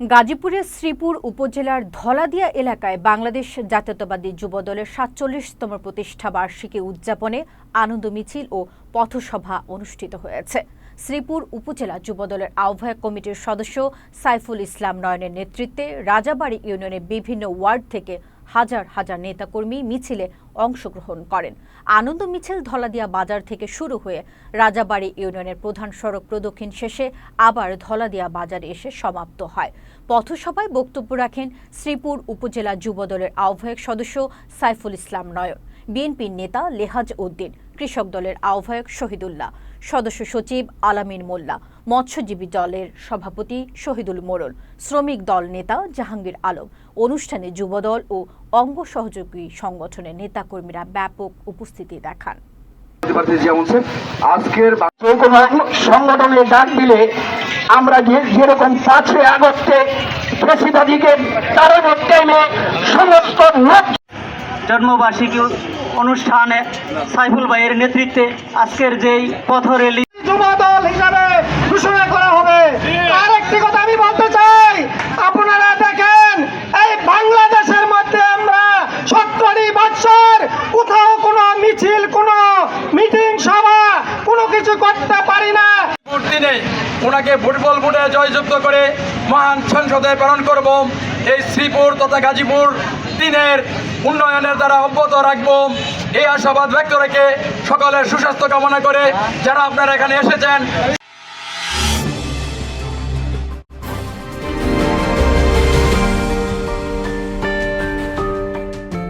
গাজীপুরের শ্রীপুর উপজেলার ধলাদিয়া এলাকায় বাংলাদেশ জাতীয়তাবাদী যুবদলের সাতচল্লিশতম প্রতিষ্ঠা বার্ষিকী উদযাপনে আনন্দ মিছিল ও পথসভা অনুষ্ঠিত হয়েছে। শ্রীপুর উপজেলা যুবদলের আহ্বায়ক কমিটির সদস্য সাইফুল ইসলাম নয়নের নেতৃত্বে রাজাবাড়ি ইউনিয়নের বিভিন্ন ওয়ার্ড থেকে হাজার হাজার নেতাকর্মী মিছিলে অংশগ্রহণ করেন। আনন্দ মিছিল ধলাদিয়া বাজার থেকে শুরু হয়ে রাজাবাড়ি ইউনিয়নের প্রধান সড়ক প্রদক্ষিণ শেষে আবার ধলাদিয়া বাজারে এসে সমাপ্ত হয়। পথসভায় বক্তব্য রাখেন শ্রীপুর উপজেলা যুবদলের আহ্বায়ক সদস্য সাইফুল ইসলাম নয়ন। বিএনপির নেতা লেহাজ উদ্দিন। কৃষক দলের আহ্বায়ক শহীদুল্লাহ সদস্য সচিব আলামিন মোল্লা মৎস্যজীবী দলের সভাপতি শহীদুল মোড়ল শ্রমিক দল নেতা জাহাঙ্গীর আলম। অনুষ্ঠানে যুবদল ও অঙ্গ সহযোগী সংগঠনের নেতাকর্মীরা ব্যাপক উপস্থিতি দেখান। পার্টি যেমন স্যার আজকের বা- সংগঠনে ডাক দিলে আমরা যেরকম পাঁচই আগস্টে ফেসিবাদীকে তাড়ানোর টাইমে সমস্ত লোক জন্মবার্ষিকী অনুষ্ঠানে সাইফুল ভাইয়ের নেতৃত্বে আজকের যেই পথ রেলি যুবদল হিসাবে ঘোষণা করা হবে। আর একটি কথা আমি বলতে চাই আপনারা দেখেন এই বাংলাদেশের মধ্যে আমরা সত্তরই বছর কোথাও কোনো মিছিল কোনো মিটিং সভা কোনো কিছু করতে পারি না। দিনে ওনাকে ফুটবল ভোটে জয়যুক্ত করে মহান সংসদে প্রেরণ করব। এই শ্রীপুর তথা গাজীপুর দিনের উন্নয়নের দ্বারা অব্যাহত রাখব। এই আশাবাদ ব্যক্ত রেখে সকলের সুস্বাস্থ্য কামনা করে যারা আপনারা এখানে এসেছেন